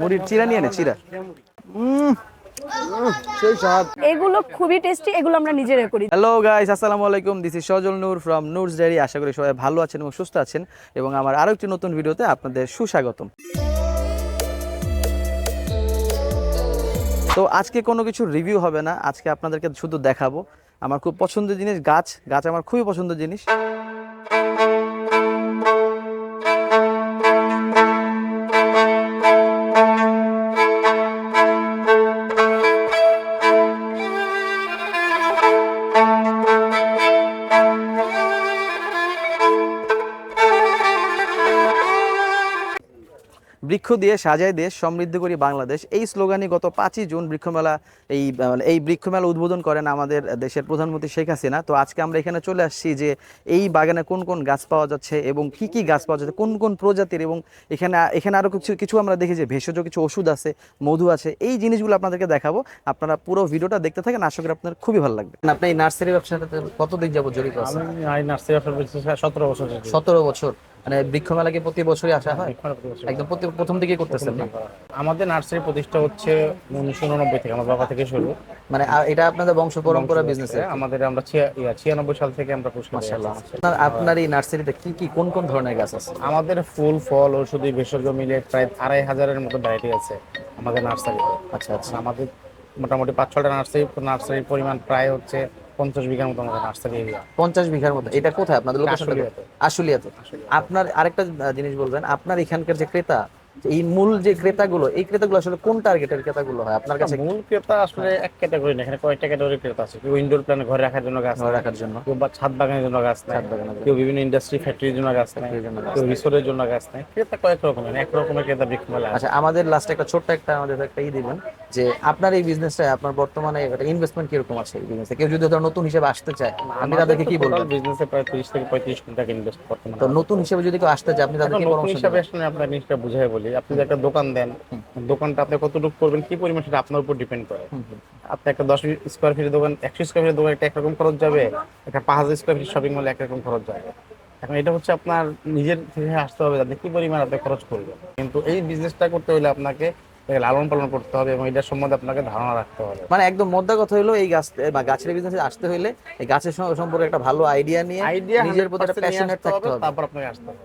মুড়ির চিরা নিয়ে নে চিরা। এগুলো খুবই টেস্টি এগুলো আমরা নিজেরা করি। হ্যালো গাইস আসসালামু আলাইকুম। This is Sajal Noor from Noor's diary আশা করি সবাই ভালো আছেন এবং সুস্থ আছেন। এবং আমার আরও একটি নতুন ভিডিওতে আপনাদের সুস্বাগতম। তো আজকে কোনো কিছু রিভিউ হবে না। আজকে আপনাদেরকে শুধু দেখাবো। আমার খুব পছন্দের জিনিস গাছ। গাছ আমার খুবই পছন্দের জিনিস। দিয়ে সাজায় দেশ সমৃদ্ধ করি বাংলাদেশ। এই স্লোগানই গত পাঁচই জুন বৃক্ষমেলা এই এই বৃক্ষমেলা উদ্বোধন করেন আমাদের দেশের প্রধানমন্ত্রী শেখ হাসিনা। তো আজকে আমরা এখানে চলে আসছি যে এই বাগানে কোন কোন গাছ পাওয়া যাচ্ছে এবং কি কি গাছ পাওয়া যাচ্ছে কোন কোন প্রজাতির এবং এখানে এখানে আরও কিছু কিছু আমরা দেখি যে ভেষজ কিছু ওষুধ আছে মধু আছে এই জিনিসগুলো আপনাদেরকে দেখাবো। আপনারা পুরো ভিডিওটা দেখতে থাকেন আশা করি আপনার খুবই ভালো লাগবে। আপনি এই নার্সারি ব্যবসাতে কতদিন যাবত জড়িত আছেন? নার্সারি ব্যবসা সতেরো বছর সতেরো বছর। মানে বৃক্ষমেলা কি প্রতি বছরই আসা হয়। একদম প্রতি প্রথম দিকেই করতেছেন আমাদের নার্সারি প্রতিষ্ঠা হচ্ছে উনিশশো উননব্বই থেকে আমার বাবা থেকে শুরু। মানে এটা আপনাদের বংশ পরম্পরা বিজনেস আমাদের আমরা ছিয়ানব্বই সাল থেকে আমরা মাশাআল্লাহ আপনার আপনার এই নার্সারিতে কি কি কোন কোন ধরনের গাছ আছে? আমাদের ফুল ফল ঔষধি ভেষজ মিলে প্রায় আড়াই হাজারের মতো ভ্যারাইটি আছে আমাদের নার্সারিতে। আচ্ছা আচ্ছা। আমাদের মোটামুটি পাঁচ ছটা নার্সারি নার্সারির পরিমাণ প্রায় হচ্ছে পঞ্চাশ বিঘার মতো আমাদের নার্সারি এরিয়া পঞ্চাশ বিঘার মতো। এটা কোথায়? আপনাদের লোকেশনটা। আশুলিয়াতে। আপনার আরেকটা জিনিস বলবেন। আপনার এখানকার যে ক্রেতা এই মূল যে ক্রেতাগুলো এই ক্রেতাগুলো আসলে কোন টার্গেটের ক্রেতাগুলো হয়? আপনার কাছে মূল ক্রেতা আসলে এক ক্যাটাগরি না এখানে কয়েকটা ক্যাটাগরি ক্রেতা আছে। কেউ ইনডোর প্ল্যানে ঘরে রাখার জন্য গাছ রাখার জন্য। কেউ বা ছাদ বাগানের জন্য গাছ নেয় ছাদ বাগানের কেউ বিভিন্ন ইন্ডাস্ট্রি ফ্যাক্টরির জন্য গাছ নেয় কেউ রিসোর্টের জন্য গাছ নেয় ক্রেতা কয়েক রকমের এক রকমের ক্রেতা মেলা আচ্ছা আমাদের লাস্টে একটা ছোট্ট একটা আমাদের একটা ই দিবেন যে আপনার এই বিজনেসটা আপনার বর্তমানে একটা ইনভেস্টমেন্ট কীরকম আছে এই বিজনেসে কেউ যদি ধর নতুন হিসেবে আসতে চায় আমি তাদেরকে কি বলবেন? বিজনেসে প্রায় তিরিশ থেকে পঁয়ত্রিশ কোটি টাকা ইনভেস্ট করতে তো নতুন হিসেবে যদি কেউ আসতে চায় আপনি তাদেরকে পরামর্শ হিসাবে আসলে আপনার জিনিসটা বুঝাই বলি। আপনি যে একটা দোকান দেন দোকানটা আপনি কতটুকু করবেন কি পরিমাণ সেটা আপনার উপর ডিপেন্ড করে। আপনি একটা দশ স্কোয়ার ফিটের দোকান একশো স্কোয়ার ফিটের দোকান একটা একরকম খরচ যাবে একটা পাঁচ হাজার স্কোয়ার ফিট শপিং মলে একরকম খরচ যাবে। এখন এটা হচ্ছে আপনার নিজের থেকে আসতে হবে আপনি কি পরিমাণ আপনি খরচ করবেন। কিন্তু এই বিজনেসটা করতে হলে আপনাকে লালন পালন করতে হবে এবং এটার সম্বন্ধে আপনাকে ধারণা রাখতে হবে। মানে একদম মোদ্দা কথা হলো এই গাছ বা গাছের বিজনেসে আসতে হলে এই গাছের সম্পর্কে একটা ভালো আইডিয়া নিয়ে আইডিয়া নিজের প্রতি একটা প্যাশনেট থাকতে হবে। তারপর আপনাকে আসতে হবে।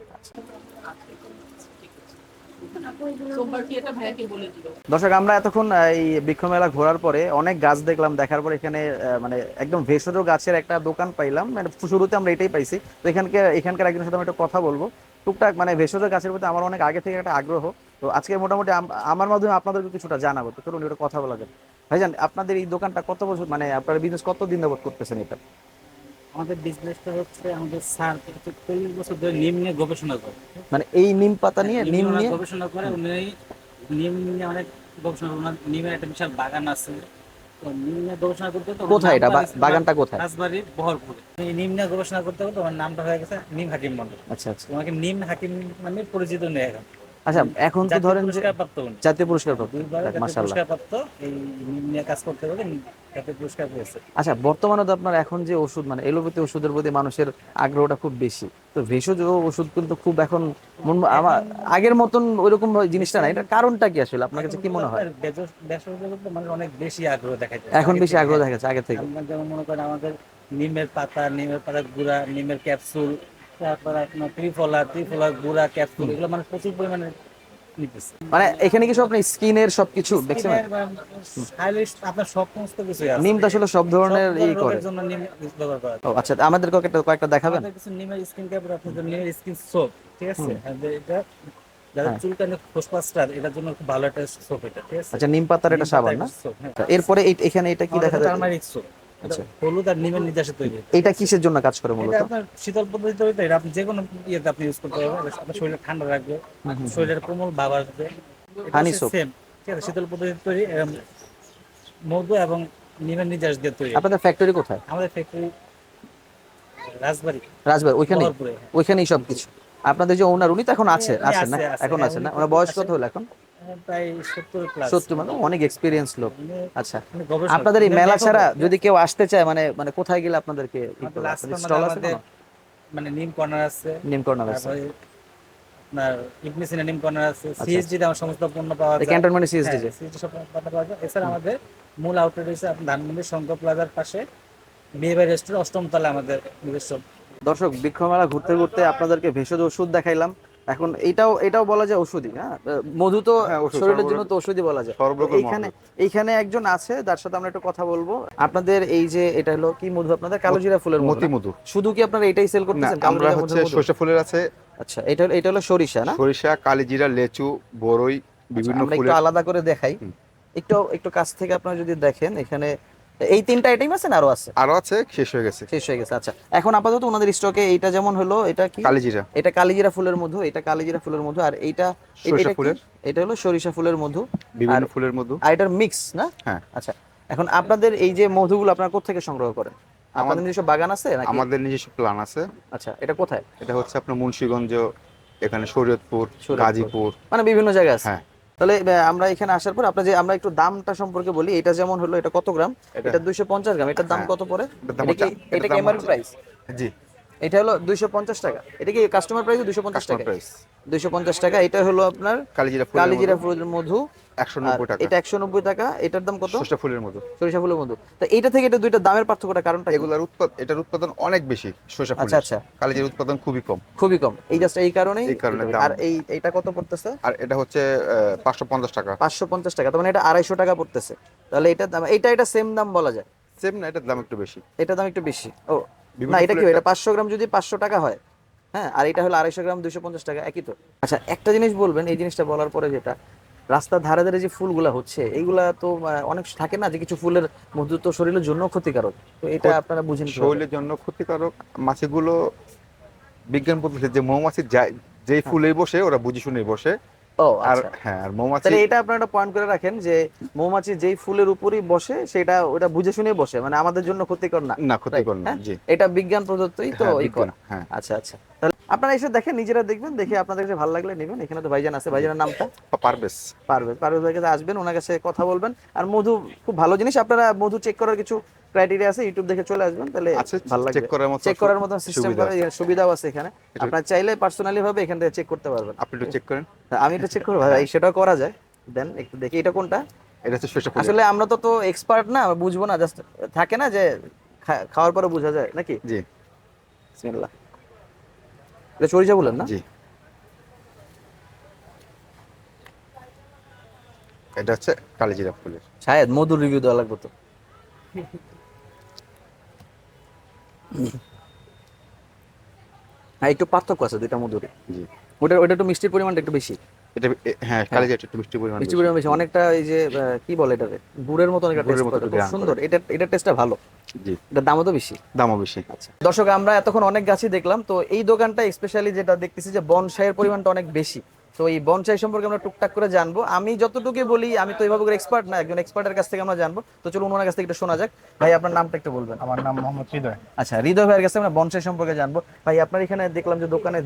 দর্শক, আমরা এতক্ষণ এই বৃক্ষমেলা ঘোরার পরে অনেক গাছ দেখলাম, দেখার পরে এখানে মানে একদম ভেষজ গাছের একটা দোকান পাইলাম। মানে শুরুতে আমরা এটাই পাইছি। তো এখানকে, এখানকার একজনের সাথে আমি একটা কথা বলব। টুকটাক মানে ভেষজ গাছের প্রতি আমার অনেক আগে থেকে একটা আগ্রহ। তো আজকে মোটামুটি আমার মাধ্যমে আপনাদেরকে কিছুটা জানাব। তো চলুন এটা কথা বলা যাবে ভাইজান, আপনাদের এই দোকানটা কত বছর মানে আপনার বিজনেস কত দিন যাবত করতেছেন এটা? আমাদের বিজনেসটা হচ্ছে আমাদের স্যার চল্লিশ বছর ধরে নিম নিয়ে গবেষণা করে। মানে এই নিম পাতা নিয়ে নিম নিয়ে গবেষণা করে উনি নিম নিয়ে অনেক গবেষণা করে ওনার নিমের একটা বিশাল বাগান আছে। তো নিম নিয়ে গবেষণা করতে করতে কোথায় এটা? বাগানটা কোথায়? বহরপুরে নিম নিয়ে গবেষণা করতে করতে ওনার নামটা হয়ে গেছে নিম হাকিম মন্ডল। আচ্ছা আচ্ছা। ওনাকে নিম হাকিম নামে পরিচিত নেই এখন। আচ্ছা এখন তো ধরেন যে জাতীয় পুরস্কার প্রাপ্ত মাশাআল্লাহ। প্রাপ্ত এই নিয়ে কাজ করতে করতে জাতীয় পুরস্কার পেয়েছে। আচ্ছা বর্তমানে তো আপনার এখন যে ওষুধ মানে এলোপ্যাথি ওষুধের প্রতি মানুষের আগ্রহটা খুব বেশি। তো ভেষজ ওষুধ কিন্তু খুব এখন আমার আগের মতন ওইরকম জিনিসটা নাই। এটার কারণটা কি আসলে? আপনার কাছে কি মনে হয়? মানুষ অনেক বেশি আগ্রহ দেখাচ্ছে এখন বেশি আগ্রহ দেখা যাচ্ছে আগে থেকে। যেমন মনে করেন আমাদের নিমের পাতা নিমের পাতা গুঁড়া নিমের ক্যাপসুল তারপর আপনার ত্রিফলা ত্রিফলা গুঁড়া ক্যাপসুল এগুলো মানে প্রচুর পরিমাণে মানে এখানে স্কিনের সবকিছু দেখছেন? আপনার সমস্ত কিছু আছে। নিম তো আসলে সব ধরনের ই করে। জন্য নিম ব্যবহার করা ও আচ্ছা আমাদের কয়েকটা কয়েকটা দেখাবেন। কিছু নিমের স্কিন কেয়ার নিমের স্কিন সোপ ঠিক আছে? এটা যারা হ্যাঁ। চুলকানি এটার জন্য খুব ভালো একটা সোপ এটা ঠিক আছে? আচ্ছা নিম পাতার এটা সাবান না? হ্যাঁ। এরপরে এখানে এটা কি দেখা যায় টার্মারিক সোপ আচ্ছা। হলুদ আর নিমের নির্যাসে তৈরি। এটা কিসের জন্য কাজ করে মূলত? এটা আপনার শীতল এটা আপনি যে কোনো ইয়েতে আপনি ইউজ করতে পারবেন। আপনার শরীরে ঠান্ডা রাখবে শরীরের কোমল ভাব আসবে। ঠিক আছে শীতল তৈরি মধু এবং নিমের নির্যাস দিয়ে তৈরি। আপনাদের ফ্যাক্টরি কোথায়? আমাদের ফ্যাক্টরি রাজবাড়ি রাজবাড়ি ওইখানে ওইখানেই সব কিছু আপনাদের যে ওনার উনি তো এখন আছে আছেন না? আছে, আছে, এখন আছেন না? ওনার বয়স কত হলো এখন? প্রায় সত্তর মানে অনেক এক্সপিরিয়েন্স লোক। আচ্ছা আপনাদের এই মেলা ছাড়া যদি কেউ আসতে চায় মানে মানে কোথায় গেলে আপনাদেরকে স্টল আছে মানে নিম কর্নার আছে। নিম কর্নার আছে। আপনার ইবনে সিনা নিম কর্নার আছে। সিএসজি তে সমস্ত পণ্য পাওয়া যায়। ক্যান্টনমেন্ট সিএসডি হ্যাঁ, CSG সব পণ্য পাওয়া যায়। এছাড়া আমাদের মূল আউটলেট হচ্ছে আপনার ধানমন্ডি শঙ্কর প্লাজার পাশে। বিহেভিয়ার রেস্টুরেন্ট অষ্টম আমাদের নিজস্ব। দর্শক বৃক্ষমেলা ঘুরতে ঘুরতে আপনাদেরকে ভেষজ ওষুধ দেখাইলাম। এখন এটাও এটাও বলা যায় ওষুধই হ্যাঁ? মধু তো হ্যাঁ, শরীরের জন্য তো ওষুধই বলা যায়। এইখানে এইখানে একজন আছে যার সাথে আমরা একটু কথা বলব। আপনাদের এই যে এটা হলো কি মধু? আপনাদের কালোজিরা ফুলের মধু মতি মধু। শুধু কি আপনারা এটাই সেল করতেছেন আমরা হচ্ছে? সরষে ফুলের আছে। আচ্ছা এটা এটা হলো সরিষা না? সরিষা কালিজিরা লেচু বড়ই বিভিন্ন আমরা একটু ফুলের আলাদা করে দেখাই। একটু একটু কাছ থেকে আপনারা যদি দেখেন এখানে এই তিনটা আইটেম আছে না আরও আছে? আরও আছে শেষ হয়ে গেছে। শেষ হয়ে গেছে আচ্ছা। এখন আপাতত ওনাদের স্টকে এইটা যেমন হলো এটা কি? কালিজিরা। এটা কালিজিরা ফুলের মধু এটা কালিজিরা ফুলের মধু আর এইটা সরিষা এটা কি? ফুলের। এটা হলো সরিষা ফুলের মধু। বিভিন্ন আর- ফুলের মধু। আর এটার মিক্স না? হ্যাঁ। আচ্ছা। এখন আপনাদের এই যে মধুগুলো আপনারা কোথা থেকে সংগ্রহ করেন? আমাদের নিজস্ব বাগান আছে নাকি? আমাদের নিজস্ব প্ল্যান আছে। আচ্ছা এটা কোথায়? এটা হচ্ছে আপনার মুন্সিগঞ্জ এখানে শরীয়তপুর শরীয়তপুর। গাজীপুর। মানে বিভিন্ন জায়গায় আছে। হ্যাঁ। তাহলে আমরা এখানে আসার পর আপনার যে আমরা একটু দামটা সম্পর্কে বলি এটা যেমন হলো এটা কত গ্রাম? এটা- দুইশো পঞ্চাশ গ্রাম। এটার দাম হ্যাঁ। কত পড়ে? এটা কি এমআরপি প্রাইস জি। এটা হলো দুইশো পঞ্চাশ টাকা। এটা কি কাস্টমার প্রাইস দুইশো পঞ্চাশ টাকা দুইশো পঞ্চাশ টাকা। এটা হলো আপনার কালিজিরা কালিজিরা ফুলের মধু। একশো আর নব্বই টাকা। এটা একশো নব্বই টাকা এটার দাম কত? সরষে ফুলের মধু সরিষা ফুলের মধু তো এইটা থেকে এটা দুইটা দামের পার্থক্যটা কারণটা কি? উৎপাদন এটার উৎপাদন অনেক বেশি সরষে ফুলের। আচ্ছা কালিজির উৎপাদন খুবই কম। খুবই কম। এই জাস্ট এই কারণেই এই কারণে আর এই এইটা কত পড়তেছে? আর এটা হচ্ছে পাঁচশো পঞ্চাশ টাকা। পাঁচশো পঞ্চাশ টাকা তার মানে এটা আড়াইশো টাকা পড়তেছে। তাহলে এটা দাম এটা এটা সেম দাম বলা যায়। সেম না এটার দাম একটু বেশি। এটার দাম একটু বেশি। ও না এটা কি এটা গ্রাম যদি পাঁচশো টাকা হয় হ্যাঁ আর এটা হলো আড়াইশো গ্রাম দুশো পঞ্চাশ টাকা একই তো। আচ্ছা একটা জিনিস বলবেন এই জিনিসটা বলার পরে যেটা রাস্তার ধারে ধারে যে ফুলগুলা হচ্ছে এইগুলা তো অনেক থাকে না যে কিছু ফুলের মধু তো শরীরের জন্য ক্ষতিকারক? তো এটা আপনারা বুঝেন শরীরের জন্য ক্ষতিকারক মাছিগুলো বিজ্ঞান পদ্ধতিতে যে মৌমাছি যেই ফুলে বসে ওরা বুঝি শুনেই বসে। ও আর আচ্ছা। হ্যাঁ আর মৌমাছি তাহলে এটা আপনারা পয়েন্ট করে রাখেন যে মৌমাছি যেই ফুলের উপরই বসে সেটা ওটা বুঝে শুনে বসে মানে আমাদের জন্য ক্ষতিকর না। না ক্ষতিকর না হ্যাঁ? জি। এটা বিজ্ঞান প্রদত্তই তো হ্যাঁ, হ্যাঁ। আচ্ছা আচ্ছা। আপনারা এসে দেখেন নিজেরা দেখবেন দেখে আপনাদের কাছে ভালো লাগলে নেবেন। এখানে তো ভাইজান আছে। ভাইজানের নামটা? পারবেস পারভেজ। পারভেজ ভাইয়ের কাছে আসবেন ওনার কাছে কথা বলবেন। আর মধু খুব ভালো জিনিস। আপনারা মধু চেক করার কিছু ক্রাইটেরিয়া আছে ইউটিউব দেখে চলে আসবেন তাহলে ভালো লাগবে। চেক করার মতো চেক করার মতো সিস্টেম। সুবিধাও আছে এখানে। আপনারা চাইলে পার্সোনালি ভাবে এখান থেকে চেক করতে পারবেন। আপনি একটু চেক করেন। আমি এটা চেক করব। ভাই সেটাও করা যায়। দেন একটু দেখি এটা কোনটা। এটা হচ্ছে সরষে আসলে আমরা তো তো এক্সপার্ট না বুঝব না। জাস্ট থাকে না যে খাওয়ার পরে বোঝা যায় নাকি? জি। বিসমিল্লাহ। এটা চরিচা বলেন না? জি। এটা হচ্ছে কালিজিরা ফুলের। শায়দ মধুর রিভিউ দেওয়া লাগবে তো। হ্যাঁ একটু পার্থক্য আছে দুইটা মধুরে জি। ওটা ওটা একটু মিষ্টির পরিমাণটা একটু বেশি। এটা হ্যাঁ কালিজিরা একটু মিষ্টি পরিমাণ মিষ্টি পরিমাণ বেশি। অনেকটা এই যে কি বলে এটাকে? গুড়ের মতো অনেকটা টেস্ট খুব সুন্দর। এটা এটা টেস্টটা ভালো। জি। এটা দামও তো বেশি। দামও বেশি। আচ্ছা। দর্শক আমরা এতক্ষণ অনেক গাছই দেখলাম তো এই দোকানটা স্পেশালি যেটা দেখতেছি যে বনসাইয়ের পরিমাণটা অনেক বেশি। তো এই বনসাই সম্পর্কে আমরা টুকটাক করে জানব। আমি যতটুকু বলি আমি তো এইভাবে করে এক্সপার্ট না একজন এক্সপার্টের কাছ থেকে আমরা জানব। তো চলুন ওনার কাছ থেকে একটু শোনা যাক। ভাই আপনার নামটা একটু বলবেন। আমার নাম মোহাম্মদ হৃদয়। আচ্ছা হৃদয় ভাইয়ের কাছে আমরা বনসাই সম্পর্কে জানব। ভাই আপনার এখানে দেখলাম যে দোকানে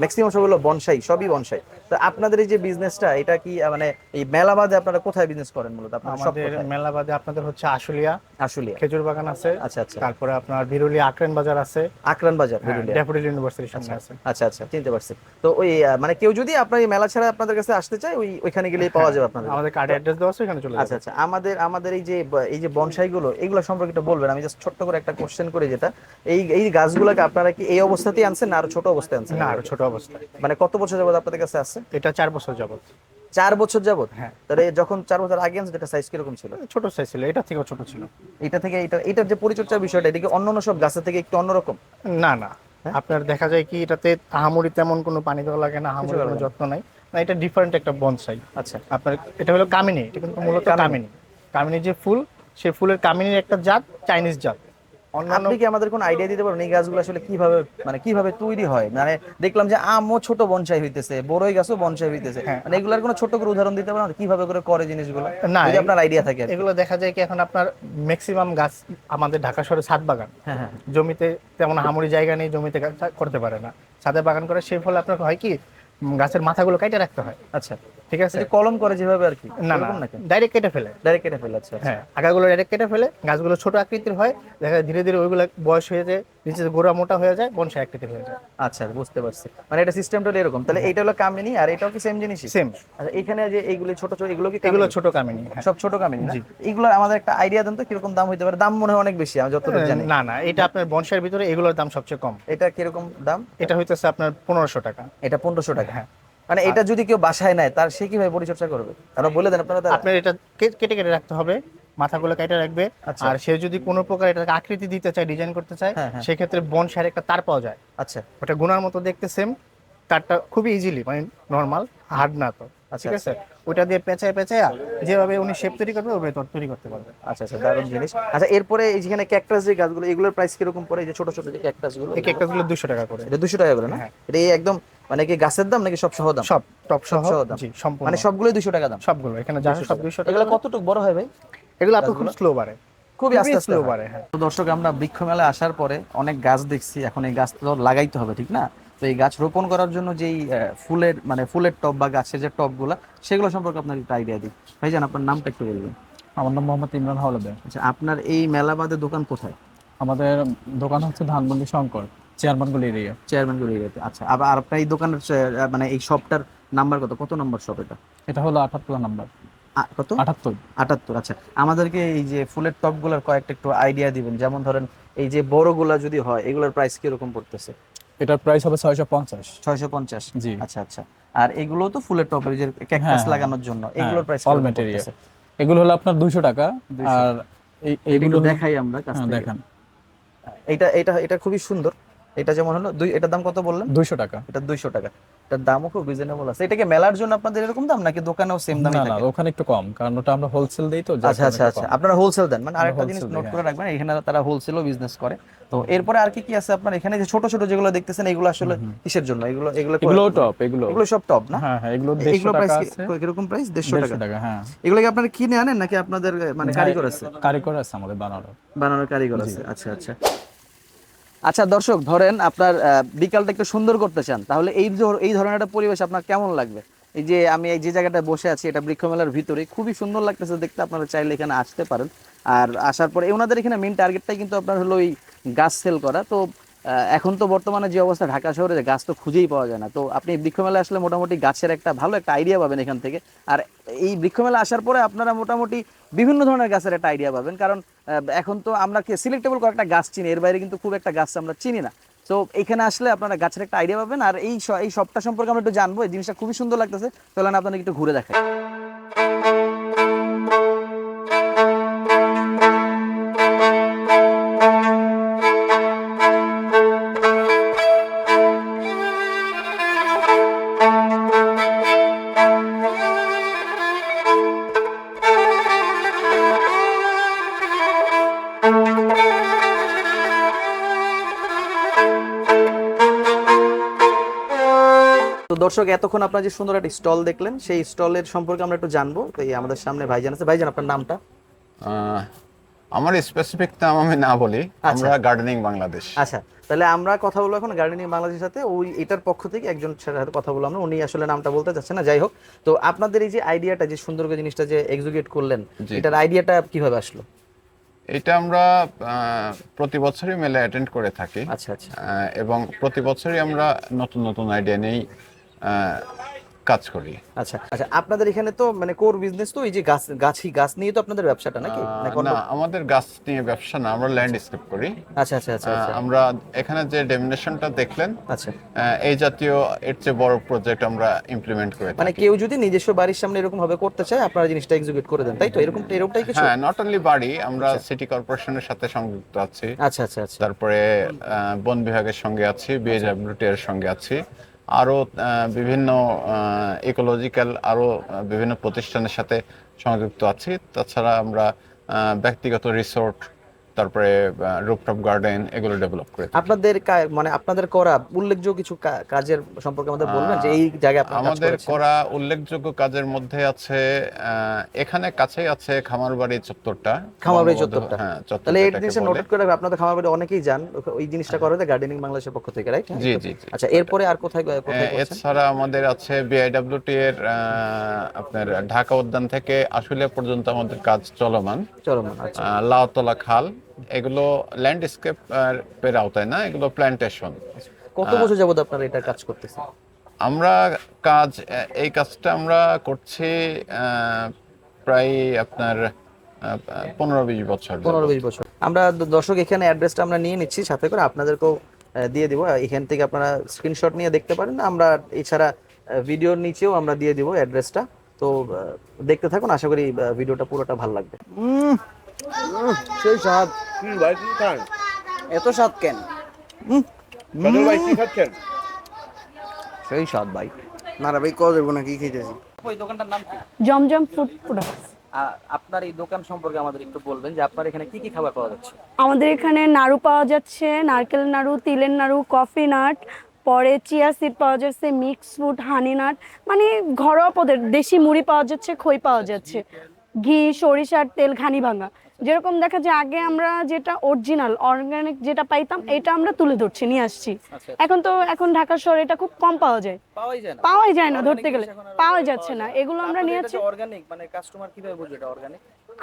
ম্যাক্সিমাম সব হলো বনসাই সবই বনসাই। তো আপনাদের এই যে বিজনেসটা এটা কি মানে এই মেলা বাদে আপনারা কোথায় বিজনেস করেন মূলত? আপনারা সব আমাদের মেলাবাদে আপনাদের হচ্ছে আশুলিয়া আশুলিয়া। খেজুর বাগান আছে। আচ্ছা আচ্ছা। তারপরে আপনার বিরুলি আকরেন বাজার আছে। আকরান বাজার বিরুলিয়া। ডেপুটি ইউনিভার্সিটির সামনে আছে। আচ্ছা আচ্ছা চিনতে পারছি। তো ওই মানে কেউ যদি আপনার মেলা ছাড়া আপনাদের কাছে আসতে চায় ওই ওইখানে গেলেই পাওয়া যাবে আপনাদের। আমাদের কার্ডে অ্যাড্রেস দেওয়া আছে এখানে চলে আচ্ছা আচ্ছা আমাদের আমাদের এই যে এই যে বনসাই গুলো এগুলো সম্পর্কে একটু বলবেন। আমি জাস্ট ছোট্ট করে একটা কোশ্চেন করি যেটা। এই এই গাছগুলোকে আপনারা কি এই অবস্থাতেই আনছেন না আরও ছোট অবস্থায় আনছেন? না আরও ছোট অবস্থায়। মানে কত বছর যাবত আপনাদের কাছে আছে? এটা চার বছর যাবত চার বছর যাবত হ্যাঁ। তাহলে যখন চার বছর আগে আনছেন এটা সাইজ কীরকম ছিল? ছোট সাইজ ছিল এটা থেকে ছোট ছিল। এটা থেকে এটা এটার যে পরিচর্যার বিষয়টা এটা কি অন্যান্য সব গাছের থেকে একটু অন্যরকম? না না। আপনার দেখা যায় কি এটাতে আহামরি তেমন কোনো পানি দেওয়া লাগে না আহামরি কোনো যত্ন নাই। না এটা ডিফারেন্ট একটা বনসাই। আচ্ছা। আপনার এটা হলো কামিনী এটা কিন্তু মূলত কামিনী। কামিনী। কামিনী যে ফুল সে ফুলের কামিনীর একটা জাত চাইনিজ জাত। আপনি কি আমাদের কোনো আইডিয়া দিতে পারেন এই গাছগুলো আসলে কীভাবে মানে কীভাবে তৈরি হয়? মানে দেখলাম যে আমও ছোট বনসাই হইতেছে বড়ই গাছও বনসাই হইতেছে। হ্যাঁ। মানে এগুলার কোনো ছোট করে উদাহরণ দিতে পারেন কীভাবে করে করে জিনিসগুলো? না, যদি আপনার আইডিয়া থাকে এগুলো দেখা যায় কি এখন আপনার ম্যাক্সিমাম গাছ আমাদের ঢাকা শহরে ছাদ বাগান। হ্যাঁ হ্যাঁ। জমিতে তেমন হামুরি জায়গা নেই জমিতে গাছ করতে পারে না। ছাদে বাগান করে সেই ফলে আপনার হয় কি গাছের মাথাগুলো কাটে রাখতে হয়। আচ্ছা। ঠিক আছে? কলম করে যেভাবে আর কি না না ডাইরেক্ট কেটে ফেলে। ডাইরেক্ট কেটে ফেলে আচ্ছা হ্যাঁ। আগাগুলো ডাইরেক্ট কেটে ফেলে গাছগুলো ছোট আকৃতির হয় দেখা যায় ধীরে ধীরে ওইগুলো বয়স হয়ে যায় নিচে গোড়া মোটা হয়ে যায় বনসাই আকৃতির হয়ে যায়। আচ্ছা বুঝতে পারছি। মানে এটা সিস্টেমটা এরকম। তাহলে এইটা হলো কামিনী আর এটাও কি সেম জিনিসই? সেম আচ্ছা এখানে যে এইগুলো ছোট ছোট এগুলো কি এগুলো ছোট কামিনী হ্যাঁ। সব ছোট কামিনী না? জি। এগুলো আমাদের একটা আইডিয়া দেন তো কীরকম দাম হইতে পারে? দাম মনে হয় অনেক বেশি আমি যতটুকু জানি। না না এটা আপনার বনসাইয়ের ভিতরে এগুলোর দাম সবচেয়ে কম। এটা কীরকম দাম? এটা হইতেছে আপনার পনেরোশো টাকা। এটা পনেরোশো টাকা। হ্যাঁ। মানে এটা যদি কেউ বাসায় নেয় তার সে কীভাবে পরিচর্যা করবে? তারা বলে দেন আপনারা আপনার এটা কেটে কেটে রাখতে হবে মাথাগুলো কেটে রাখবে। আচ্ছা। আর সে যদি কোনো প্রকার এটাকে আকৃতি দিতে চায় ডিজাইন করতে চায় হ্যাঁ, হ্যাঁ। সেক্ষেত্রে বনসাইয়ের একটা তার পাওয়া যায়। আচ্ছা। ওটা গুনার মতো দেখতে সেম তারটা খুবই ইজিলি মানে নর্মাল হার্ড না তো। আচ্ছা, ঠিক আছে? ওইটা দিয়ে পেঁচায় পেঁচায় যেভাবে উনি শেপ তৈরি করবে ওভাবে তর- তৈরি করতে পারবে। আচ্ছা আচ্ছা দারুণ জিনিস। আচ্ছা এরপরে এই যেখানে ক্যাকটাস যে গাছগুলো এগুলোর প্রাইস কীরকম পড়ে? যে ছোট ছোট যে ক্যাকটাসগুলো? এই কেকটা গুলো দুশো টাকা করে। এটা দুশো টাকা করে না? হ্যাঁ। এটা একদম মানে কি গাছের দাম নাকি সব সহ দাম? সব টপ সহ সহ দাম। জি সম্পূর্ণ। মানে সবগুলোই দুশো টাকা দাম। সবগুলো এখানে যা সব দুশো টাকা। এগুলো কতটুকু বড় হয় ভাই? এগুলো আপনার খুব স্লো বাড়ে। খুবই আস্তে আস্তে বাড়ে হ্যাঁ। তো দর্শক আমরা বৃক্ষ মেলায় আসার পরে অনেক গাছ দেখছি এখন এই গাছ তো লাগাইতে হবে ঠিক না? তো এই গাছ রোপণ করার জন্য যেই ফুলের মানে ফুলের টব বা গাছের যে টবগুলা সেগুলো সম্পর্কে আপনার একটা আইডিয়া দিই ভাইজান আপনার নামটা একটু বলবেন। আমার নাম মোহাম্মদ ইমরান হাওলাদার। আচ্ছা আপনার এই মেলা বাদে দোকান কোথায়? আমাদের দোকান হচ্ছে ধানমন্ডি শঙ্কর। চেয়ারম্যানগুলি এরিয়া চেয়ারম্যানগুলো এরিয়াতে আচ্ছা আবার আর আপনার এই দোকানের মানে এই শপটার নাম্বার কত? কত নম্বর শপ এটা? এটা হলো আটাত্তর নাম্বার। কত? আটাত্তর। আটাত্তর আচ্ছা। আমাদেরকে এই যে ফুলের টপগুলোর কয়েকটা একটু আইডিয়া দিবেন। যেমন ধরেন এই যে বড়গুলা যদি হয় এগুলোর প্রাইস কীরকম পড়তেছে? এটার প্রাইস হবে ছয়শো পঞ্চাশ। ছয়শো পঞ্চাশ? জি। আচ্ছা আচ্ছা। আর এগুলো তো ফুলের টপের যে ক্যাকটাস হ্যাঁ, লাগানোর জন্য। এগুলোর প্রাইস all material। এগুলো হলো আপনার দুইশো টাকা। আর এইগুলো দেখাই আমরা হ্যাঁ। দেখান। এটা এটা এটা খুবই সুন্দর। এটা যেমন হলো দুই এটার দাম কত বললেন? দুইশো টাকা। এটা দুইশো টাকা। এটার দামও খুব রিজনেবল আছে। এটাকে মেলার জন্য আপনাদের এরকম দাম নাকি দোকানেও সেম দামই না না ওখানে একটু কম কারণ ওটা আমরা হোলসেল দেই তো আচ্ছা আচ্ছা আচ্ছা। আপনারা হোলসেল দেন মানে আরেকটা জিনিস নোট করে রাখবেন এখানে তারা হোলসেলও বিজনেস করে। তো এরপরে আর কি কি আছে আপনার? এখানে যে ছোট ছোট যেগুলো দেখতেছেন এগুলো আসলে কিসের জন্য? এগুলো এগুলো এগুলো টপ এগুলো। এগুলো সব টপ না? হ্যাঁ হ্যাঁ এগুলো এগুলো দেড়শো প্রাইস টাকা আছে। কীরকম প্রাইস দেড়শো টাকা দেড়শো টাকা। হ্যাঁ। এগুলো কি আপনারা কিনে আনেন নাকি আপনাদের মানে কারিগর আছে? কারিগর আছে আমাদের বানানো বানানোর কারিগর আছে আচ্ছা আচ্ছা। আচ্ছা দর্শক, ধরেন আপনার বিকালটা একটু সুন্দর করতে চান, তাহলে এই এই ধরনের একটা পরিবেশ আপনার কেমন লাগবে? এই যে আমি এই যে জায়গাটায় বসে আছি, এটা বৃক্ষমেলার ভিতরে, খুবই সুন্দর লাগতেছে দেখতে, আপনারা চাইলে এখানে আসতে পারেন। আর আসার পরে ওনাদের এখানে মেন টার্গেটটাই কিন্তু আপনার হলো ওই গাছ সেল করা, তো এখন তো বর্তমানে যে অবস্থা ঢাকা শহরে, গাছ তো খুঁজেই পাওয়া যায় না। তো আপনি বৃক্ষমেলা আসলে মোটামুটি গাছের একটা ভালো একটা আইডিয়া পাবেন এখান থেকে। আর এই বৃক্ষমেলা আসার পরে আপনারা মোটামুটি বিভিন্ন ধরনের গাছের একটা আইডিয়া পাবেন। কারণ এখন তো আমরা সিলেক্টেবল কয়েকটা গাছ চিনি, এর বাইরে কিন্তু খুব একটা গাছ আমরা চিনি না। তো এখানে আসলে আপনারা গাছের একটা আইডিয়া পাবেন। আর এই এই সবটা সম্পর্কে আমরা একটু জানব, এই জিনিসটা খুবই সুন্দর লাগতেছে। তাহলে আপনাদের একটু ঘুরে দেখাই। দর্শক এতক্ষণ আপনার যে সুন্দর একটা স্টল দেখলেন সেই স্টলের সম্পর্কে আমরা একটু জানব। তো এই আমাদের সামনে ভাইজান আছে। ভাইজান আপনার নামটা? আমার স্পেসিফিক নাম আমি না বলি আমরা গার্ডেনিং বাংলাদেশ আচ্ছা তাহলে আমরা কথা বলব এখন গার্ডেনিং বাংলাদেশের সাথে। ওই এটার পক্ষ থেকে একজন সাথে কথা বলব আমরা উনি আসলে নামটা বলতে চাচ্ছে না। যাই হোক তো আপনাদের এই যে আইডিয়াটা যে সুন্দর করে জিনিসটা যে এক্সিকিউট করলেন। এটার আইডিয়াটা কীভাবে আসলো? এটা আমরা প্রতি বছরই মেলা অ্যাটেন্ড করে থাকি। আচ্ছা আচ্ছা। এবং প্রতি বছরই আমরা নতুন নতুন আইডিয়া আহ, কাজ করি। আচ্ছা আচ্ছা আপনাদের এখানে তো মানে কোর বিজনেস তো এই যে গাছ গাছই গাছ নিয়ে তো আপনাদের ব্যবসাটা নাকি? না আমাদের গাছ নিয়ে ব্যবসা না আমরা ল্যান্ডস্কেপ করি। আচ্ছা আচ্ছা আচ্ছা আচ্ছা। আমরা এখানে যে ডেমিনেশনটা দেখলেন আচ্ছা। এই জাতীয় এর চেয়ে বড় প্রজেক্ট আমরা ইমপ্লিমেন্ট করে মানে কেউ যদি নিজস্ব বাড়ির সামনে এরকম ভাবে করতে চায় আপনারা জিনিসটা এক্সিকিউট করে দেন তাই তো? এরকম এরকমটাই কিছু? হ্যাঁ নট অনলি বাড়ি আমরা সিটি কর্পোরেশনের সাথে সংযুক্ত আছি। আচ্ছা আচ্ছা আচ্ছা। তারপরে বন বিভাগের সঙ্গে আছি বিএডব্লিউটি এর সঙ্গে আছি। আরও আহ, বিভিন্ন ইকোলজিক্যাল আরও বিভিন্ন প্রতিষ্ঠানের সাথে সংযুক্ত আছি। তাছাড়া আমরা ব্যক্তিগত রিসোর্ট তারপরে রুপটপ গার্ডেন এগুলো ডেভেলপ করে আপনাদের মানে আপনাদের করা উল্লেখযোগ্য কিছু কাজের সম্পর্কে আমাদের বলবেন যে এই জায়গায় আমাদের করা উল্লেখযোগ্য কাজের মধ্যে আছে এখানে কাছেই আছে খামারবাড়ি চত্বরটা। খামারবাড়ি চত্বরটা। হ্যাঁ তাহলে এই জিনিসটা নোট করে রাখবেন আপনাদের খামার বাড়ি অনেকেই যান ওই- জিনিসটা করে দেয় গার্ডেনিং বাংলাদেশের পক্ষ থেকে রাইট জি জি আচ্ছা এরপরে আর কোথায় কোথায়? এছাড়া আমাদের আছে বিআইডব্লিউটি এর আপনার ঢাকা উদ্যান থেকে আশুলিয়া পর্যন্ত আমাদের কাজ চলমান। চলমান আচ্ছা। লাউতলা খাল। এগুলো ল্যান্ডস্কেপ এর আওতায় না এগুলো প্ল্যান্টেশন কত বছর যাবত আপনারা এটা কাজ করতেছেন? আমরা কাজ এই কাজটা আমরা করছি প্রায় আপনার পনেরো বিশ বছর পনেরো বিশ বছর। আমরা দর্শক এখানে অ্যাড্রেসটা আমরা নিয়ে নিচ্ছি সাথে করে আপনাদেরকেও দিয়ে দিব। এখান থেকে আপনারা স্ক্রিনশট নিয়ে দেখতে পারেন। আমরা এছাড়া ভিডিওর নিচেও আমরা দিয়ে দিব অ্যাড্রেসটা তো দেখতে থাকুন আশা করি ভিডিওটা পুরোটা ভালো লাগবে। সেই স্বাদ। কি ভাই কি খান। এত স্বাদ কেন? কাজল ভাই কি খাচ্ছেন? সেই স্বাদ ভাই। না রে ভাই দেবো না কি খেতেছি ওই দোকানটার নাম কি? জমজম ফুড প্রোডাক্টস আপনার এই দোকান সম্পর্কে আমাদের একটু বলবেন যে আপনার এখানে কি কি খাবার পাওয়া যাচ্ছে? আমাদের এখানে নাড়ু পাওয়া যাচ্ছে নারকেল নাড়ু তিলের নাড়ু কফি নাট পরে চিয়া সিড পাওয়া যাচ্ছে মিক্স ফ্রুট হানি নাট মানে ঘরোয়া পদের দেশি মুড়ি পাওয়া যাচ্ছে খই পাওয়া যাচ্ছে। ঘি সরিষার তেল ঘানি ভাঙা। যেরকম দেখা যায় আগে আমরা যেটা অরিজিনাল অর্গানিক যেটা পাইতাম এটা আমরা তুলে ধরছি নিয়ে আসছি। এখন তো এখন ঢাকা শহরে এটা খুব কম পাওয়া যায়। পাওয়াই যায় না। পাওয়াই যায় না ধরতে গেলে। পাওয়া যাচ্ছে না। এগুলো আমরা নিয়ে আসছি। অর্গানিক মানে কাস্টমার কীভাবে বুঝবে এটা অর্গানিক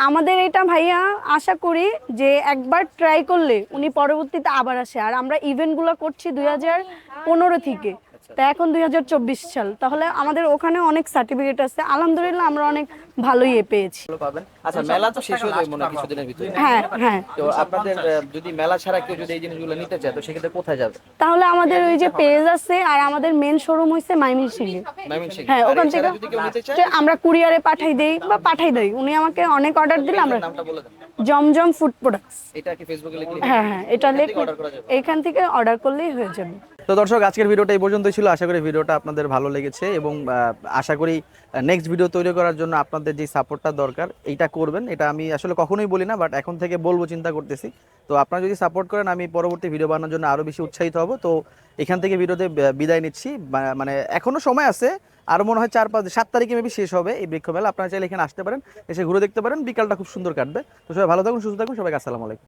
আমাদের এটা ভাইয়া আশা করি যে একবার ট্রাই করলে উনি পরবর্তীতে আবার আসে। আর আমরা ইভেন্টগুলো করছি দুই হাজার পনেরো থেকে। তা এখন দুই হাজার চব্বিশ সাল। তাহলে আমাদের ওখানে অনেক সার্টিফিকেট আছে। আলহামদুলিল্লাহ আমরা অনেক ভালোই পেয়েছি। আচ্ছা মেলা তো শেষ হয়ে মনে কিছুদিনের ভিতরে। হ্যাঁ হ্যাঁ। তো আপনাদের যদি মেলা ছাড়া কেউ যদি এই জিনিসগুলো নিতে চায় তো সেক্ষেত্রে কোথায় যাবে? তাহলে আমাদের ওই যে পেজ আছে আর আমাদের মেন শোরুম হয়েছে মাইমিন সিংহে হ্যাঁ ওখান থেকে আমরা কুরিয়ারে পাঠাই দেই বা পাঠাই দেই। উনি আমাকে অনেক অর্ডার দিলে আমরা নামটা বলে দেন। জমজম ফুড প্রোডাক্টস এটা কি ফেসবুকে লিখলে হ্যাঁ হ্যাঁ এটা লিখে order করা যাবে? এখান থেকে অর্ডার করলেই হয়ে যাবে। তো দর্শক আজকের ভিডিওটা এই পর্যন্তই ছিল। আশা করি ভিডিওটা আপনাদের ভালো লেগেছে এবং আশা করি নেক্সট ভিডিও তৈরি করার জন্য আপনাদের যে সাপোর্টটা দরকার এইটা করবেন। এটা আমি আসলে কখনোই বলি না বাট এখন থেকে বলব চিন্তা করতেছি। তো আপনারা যদি সাপোর্ট করেন আমি পরবর্তী ভিডিও বানানোর জন্য আরও বেশি উৎসাহিত হব। তো এখান থেকে ভিডিওতে বিদায় নিচ্ছি। মানে এখনও সময় আছে আরও মনে হয় চার পাঁচ সাত তারিখে মেবি শেষ হবে এই বৃক্ষ মেলা আপনারা চাইলে এখানে আসতে পারেন, এসে ঘুরে দেখতে পারেন। বিকালটা খুব সুন্দর কাটবে। তো সবাই ভালো থাকুন, সুস্থ থাকুন। সবাইকে আসসালামু